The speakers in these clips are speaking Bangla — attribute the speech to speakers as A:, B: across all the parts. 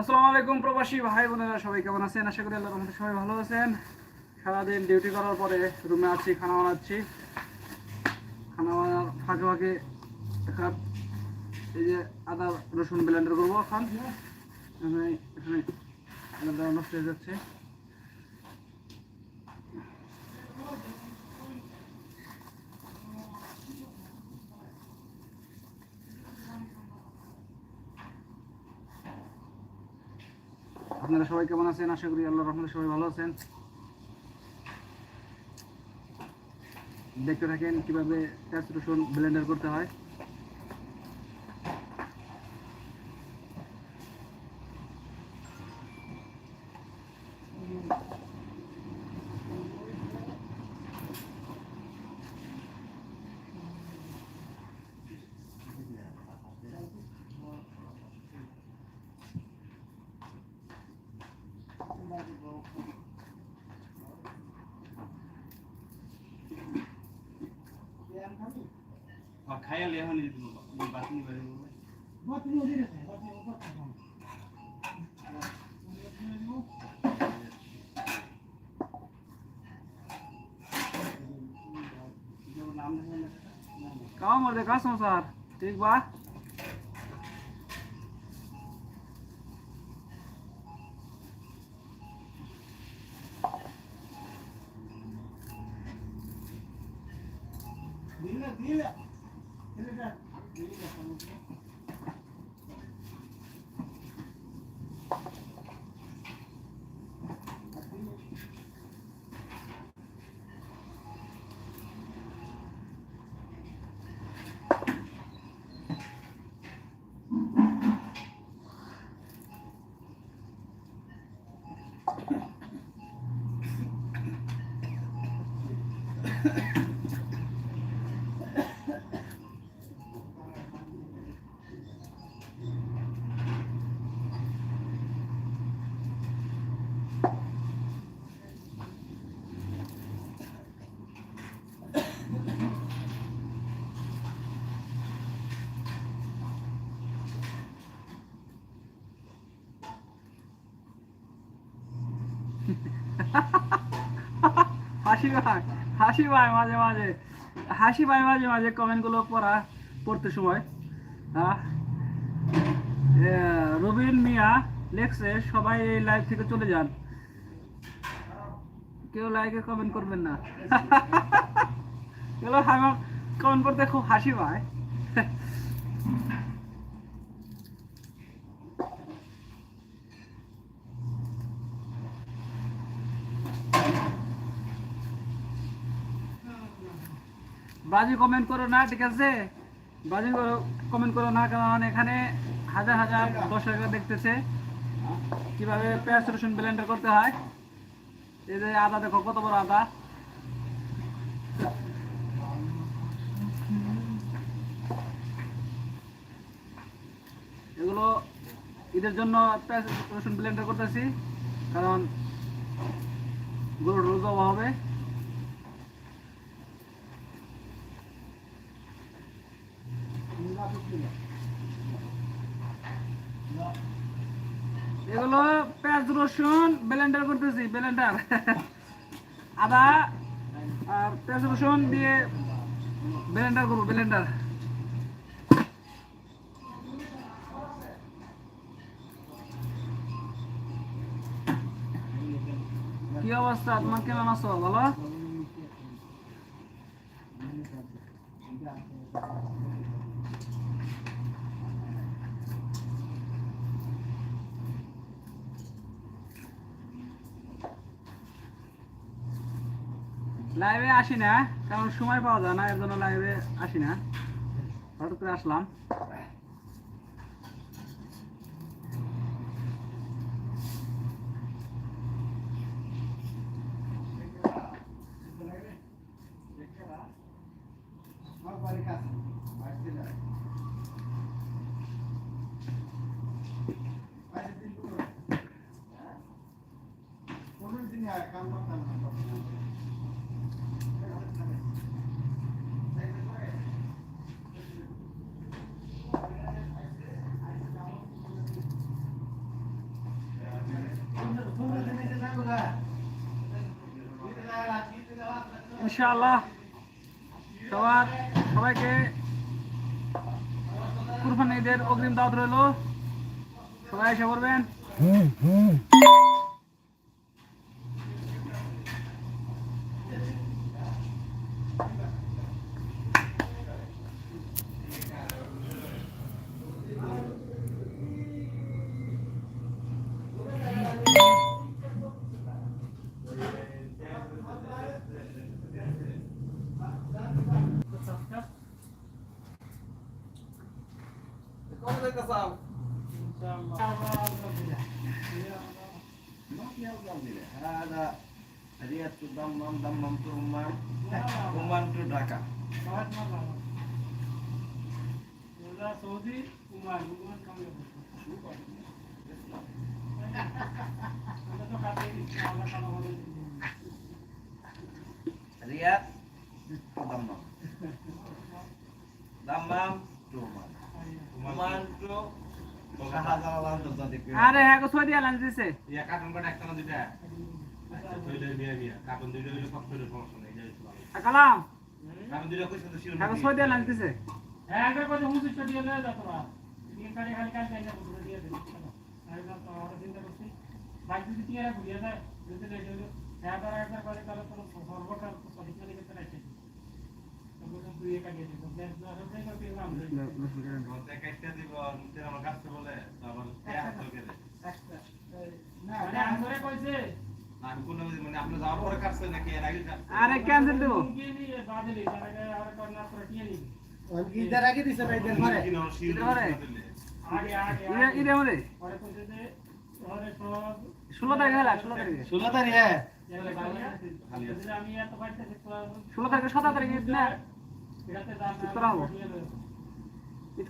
A: আসসালামু আলাইকুম প্রবাসী ভাই বোনেরা, সবাই কেমন আছেন? আশা করি আল্লাহ রহমতে সবাই ভালো আছেন। সারাদিন ডিউটি করার পরে রুমে আছি, খানা বানাচ্ছি। খানা বানার ফাঁকে ফাঁকে এখন এই যে আদা, রসুন ব্লেন্ডার করব এখন। এখানে এখানে আদা নষ্ট হয়ে যাচ্ছে। আপনারা সবাই কেমন আছেন? আশা করি আল্লাহ রহমতে সবাই ভালো আছেন। দেখতে থাকেন কীভাবে পেঁয়াজ রসুন ব্লেন্ডার করতে হয়।
B: খাইয়া লিয়া হয়নি বাতিনি বাড়ি
A: काम और देखा संसार ठीक बा হাসি ভাই হাসি ভাই মাঝে মাঝে, হাসি ভাই মাঝে মাঝে কমেন্টগুলো পড়া, পড়তে সময়। রবিন মিয়া লেখছে, সবাই এই লাইভ থেকে চলে যান। কেউ লাইকে কমেন্ট করবেন না। কমেন্ট করতে খুব হাসি পায়। বাজে কমেন্ট করো না, ঠিক আছে? বাজে কমেন্ট করো না, কারণ এখানে হাজার হাজার দর্শকরা দেখতেছে কীভাবে পেঁয়াজ রসুন ব্লেন্ডার করতে হয়। এই যে আদা দেখো, কত বড় আদা? এগুলো ঈদের জন্য পেঁয়াজ রসুন ব্লেন্ডার করতেছি, কারণ গরুর রোজ হবে। এগুলো পেঁয়াজ, রসুন ব্লেন্ডার করতেছি ব্লেন্ডার আদা আর পেঁয়াজ, রসুন দিয়ে ব্লেন্ডার করব ব্লেন্ডার কি অবস্থা? তোমার কেমন আছো? বলো লাইভে আসি না কারণ সময় পাওয়া যায় না এর জন্য লাইভে আসি না হঠাৎ করে আসলাম। Olha o ইনশাআল্লাহ। সবার সবাইকে কুরফানিদের অগ্রিম দাওয়াত রইল। সবাই এসে পড়বেন
C: একটা চাও ঢাকা
B: সৌদি
C: উমার উমার কামড়
A: আরে গো সৌদি আলান দিছে।
B: ইয়া কার্টুন কাটা একটা না দুইটা? আচ্ছা তৈলে বিয়া বিয়া কার্টুন দুইটা হইলে কষ্ট হইলে সমস্যা নেই যাই
A: কালাম?
B: কার্টুন দুইটা কইছে তো শিরোনাম
A: হ্যাঁ গো সৌদি আলান দিছে।
D: হ্যাঁ একবার কথা হুঁসি চটিয়ে লয়ে যা তোরা দিয়ে কারে খালি কাজ চাই না বুঝে দিয়ে দে আমি না তো আমরা চিন্তা করছি। বাইক যদি টিয়ারা ঘুরিয়ে যায় যদি লেগে হলো হ্যাঁ তারা একবার করে তাহলে কোনো সর্বকার সঠিক দিয়ে
B: করে
D: মানে
A: আরে ক্যান্সেল দেব
C: ঈদের আগে দিছে না ঈদের পরে
A: ষোলো তারিখে ষোলো
C: ষোলো
D: আমি এত
A: ষোলো তারিখে না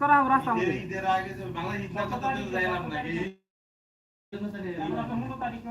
A: করা হবে রাস্তা মধ্যে
B: ঈদ না নাকি
D: আমরা তো মনে তারিখে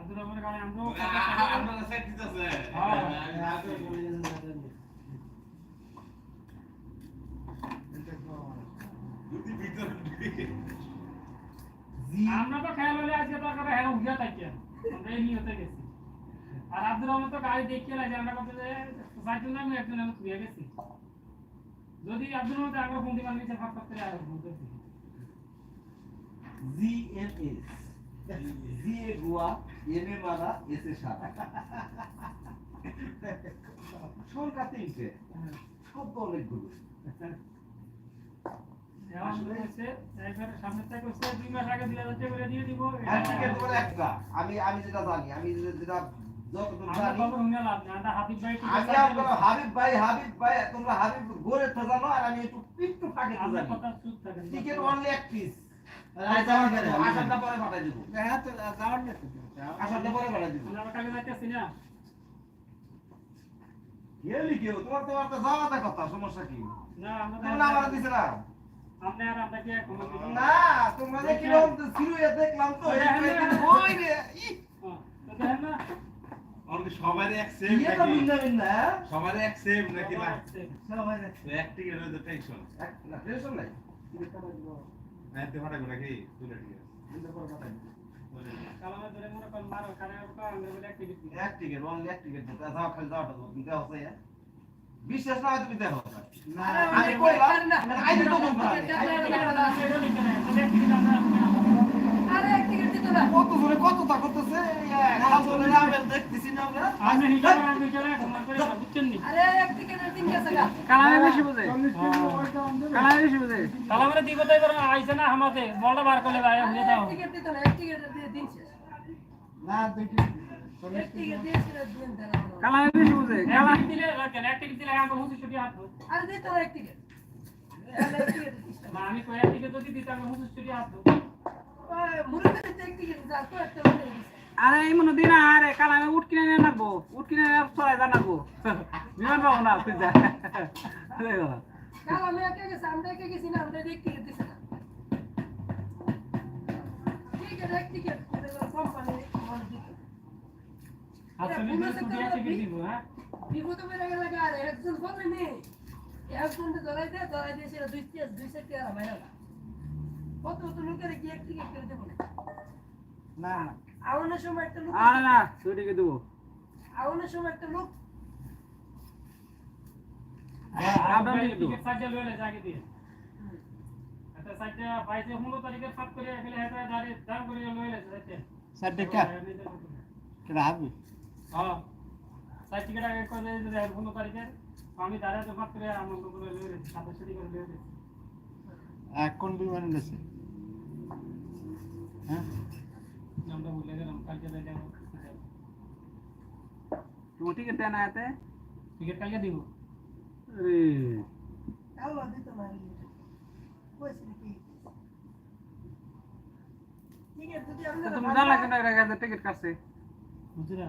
D: আমরা করে তো কারণে আমরাও
B: আমরা সাইড দিতেছে। যদি ভিতর
D: আমরা খেয়াল হলে আজকে তো আমরা হ্যাঁ উঠিয়া থাকি আমরা এই নিয়তে গেছি। আর আব্দুল রহমান তো গাড়ি দেখিয়ে লাগে আমরা কত যে চারজন আমি একজন আমি শুয়ে গেছি। যদি আব্দুল রহমান আমরা ফোন দিবার নিচে ফাঁক করতে আর ফোন করছি
C: জিএমএস জিএ গোয়া। এম এ মারা এস এ সারা সংখ্যা তিনটে। শব্দ অনেকগুলো। হ্যাঁ আমি আমি যেটা জানি যেটা
D: হাবিব ভাই
C: হাবিব ভাই তোমরা হাবিব গোরে তো জানো আর আমি একটু একটু ফাঁকে জানি।
D: কথা
C: টিকেট অনলি এক পিস আসারটা পরে পাঠাই দেবো। আসারটা পরে পাঠাই দেবো।
D: আমরা কালকে যাইতেছি না।
C: গেলি কেউ? তোমার তোমার তো যাওয়াটা কথা সমস্যা কি?
D: না আমরা
C: আমার দিছে না?
D: আপনি আর আমরা
C: না? তোমরা যে কীরকম সিরুয়ে দেখলাম তো ওই রে
D: দেখেন না।
B: আমাদের সবাই এক সেম
C: ইয়ে
B: নাকি?
C: হ্যাঁ?
B: সবাই এক সেম নাকি না? তো এক টেনশন
C: না টেনশন নাই।
B: হ্যাঁ তো ফাটা নাকি দুটো টিকেট
D: কালামে ধরে মনে করেন মারো তো আমরা বলে
C: এক টিকেট অনলি এক টিকেট খালি হচ্ছে হ্যাঁ বিশ্বাস না হয় তুমি দেখো আমি কইলাম আই দিতে তো কত জোরে কত তা করতেছে? খাল ধরে রাবেল দেখতেছি না আমরা।
D: আপনি হিসাবে আমি চলে ঘুমান করে বুঝছেন নি?
A: কালামে বেশি বুঝে। কালামে বেশি বুঝে।
D: কালামে দিব তাই ধরো আইছে না আমাতে বলটা বার করলে ভাই হয়ে যাও।
A: কালামে বেশি বুঝে। কালা
D: দিলে কেন এক টিকিট দিলে আমাকে পঁচিশশো টাকা হাতবো না আমি কয়েক টিকিট যদি দিতে আমাকে পঁচিশশো টাকা হাতবো
A: আরে এই মনে দিন আরে কালামে উঠ কিনে নিয়ে নাকবো উঠ কিনে নিয়ে চলাই যা নাকবো বিমান পাবো না তুই যা। দেখো
D: আসলে যে ছুটি আছে টিকিট দিব হ্যাঁ?
E: বিপদে পড়ে গেলে আর একজন বলে নেই একজন ধরাই দেয় ধরাই দিয়ে সেটা দুই দুই সাইড থেকে বাইরে কত কত লোকের কি এক করে দেবো
C: না না।
E: আউনের সময় একটা লোক
A: না দেবো।
E: সময় লোক
D: সাত করে হ্যাঁ। সাইড টিকিট আগে করে আমি আমার সাতাশ
C: এক বিমানে গেছে? হ্যাঁ
D: আমরা ভুলে গেলাম কালকে যাব
A: তোমার টিকিট দেয় না এতে
D: টিকিট কালকে দিব
A: রে
E: আল্লাহ দিত না কইছি কি ঠিক আছে যদি
A: তা
E: আপনারা
A: তুমি জানলা কেন এর আগে টিকিট কাটছে
D: বুঝছি না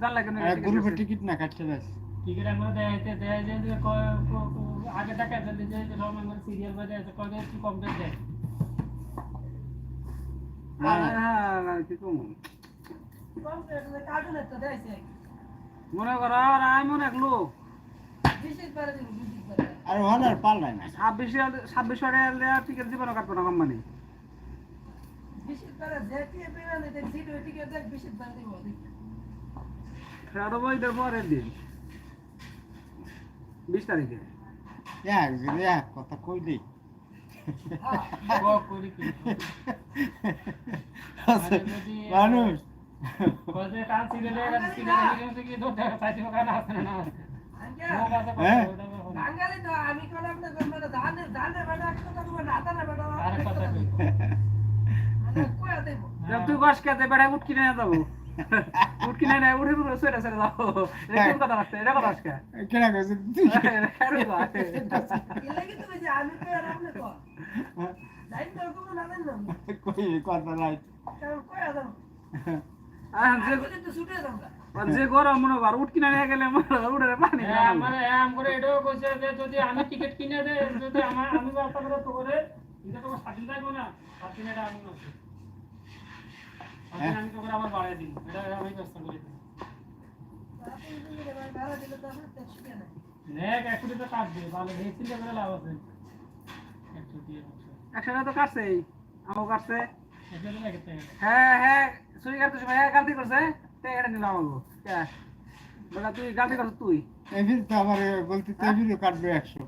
A: জানলা কেন
C: এক গ্রুপের টিকিট না কাটতে গেছে
D: টিকিট আমরা দেখাইতে দেখাই যে যে ক- ক- ক- আগে টাকা দিলে যে যে সব আমার সিরিয়াল বাজে আছে কয় একটু কম দেয় দেয়
C: না না
A: হ্যাঁ কি কম
E: কম করে কার্টুন একটা দেয়ছে
A: মনে করো আর আমি মনে এক লোক
C: আর না
A: ছাব্বিশ ছাব্বিশ টিকিট কাটবো না কোম্পানি পরের দিন বিশ তারিখে
C: কথা কই দেই
D: ক করি কি
C: আছে, মানুষ।
D: গেছে গেছে
C: হ্যাঁ?
E: আপনার মানে মানে
A: তা তুই কষ্ট খেতে বেড়া উঠ কিনে যাব। উঠ কিনে নিয়ে উঠে পুরো সরে যাব এটা কোন কথা রাখছে এটা কথা আজকে
C: কেনা গেছে তুই
E: এলে কি তুমি যে আমি কয়া আপনি কো যাই তো কোনো না দেন না
C: কই কথা নাই
E: কারণ কয়া দাও
A: যে
E: তো ছুটে দাও
A: যে গরম মনে কর উঠ কিনে নিয়ে গেলে কর উঠে পানি
D: হ্যাঁ আমার আম করে এটাও কইছে যে যদি আমি টিকিট কিনে দে যদি আমার আমি ব্যবস্থা করে তো করে এটা তো স্বাধীন থাকব না এটা আমি না আমি তো আবার বাড়াই দিই। এটা আমি করে দিই। ভালো চিন্তা করে লাভ আছে।
A: তো কাটছেই আমাকে কাটছে। হ্যাঁ হ্যাঁ চুরি কাটতে সময় হ্যাঁ গালতি করছে। তে এটা নিলাম আমাকে বেটা তুই গালতি করছিস তুই?
C: এমনি তো আমার বলতে তো এমনি কাটবে একশো।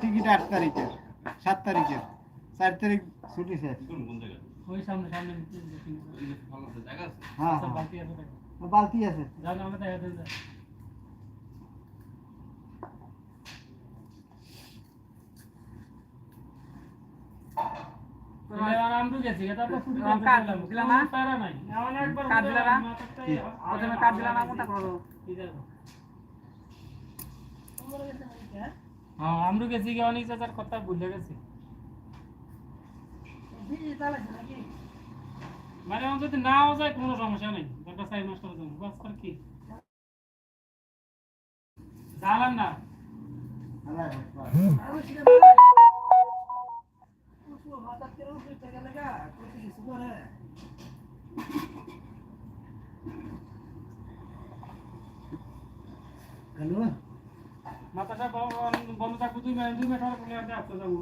C: টিকিট আট তারিখের। সাত তারিখের চার তারিখ ছুটি শেষ। হ্যাঁ
D: সব
C: হ্যাঁ। বালতি আছে
D: যাও না আমরা দেখা দেন যা এবার আমরা গেছি কি
E: হ্যাঁ
D: হ্যাঁ অনেক জায়গার কথা ভুলে গেছি। মানে আমার যদি নাও যায়, কোনো সমস্যা নেই। একটা সাই করে দেবো বাস কর কি। জানান না
E: আমি ছিলাম উঠবো হঠাৎ করে উঠতে গেলে গা করতে কিছু করে
C: হ্যালো
D: মাথাটা বন্ধ- বন্ধ থাকব দুই মিনিট দুই মিনিট পরে আপনি আসতে যাব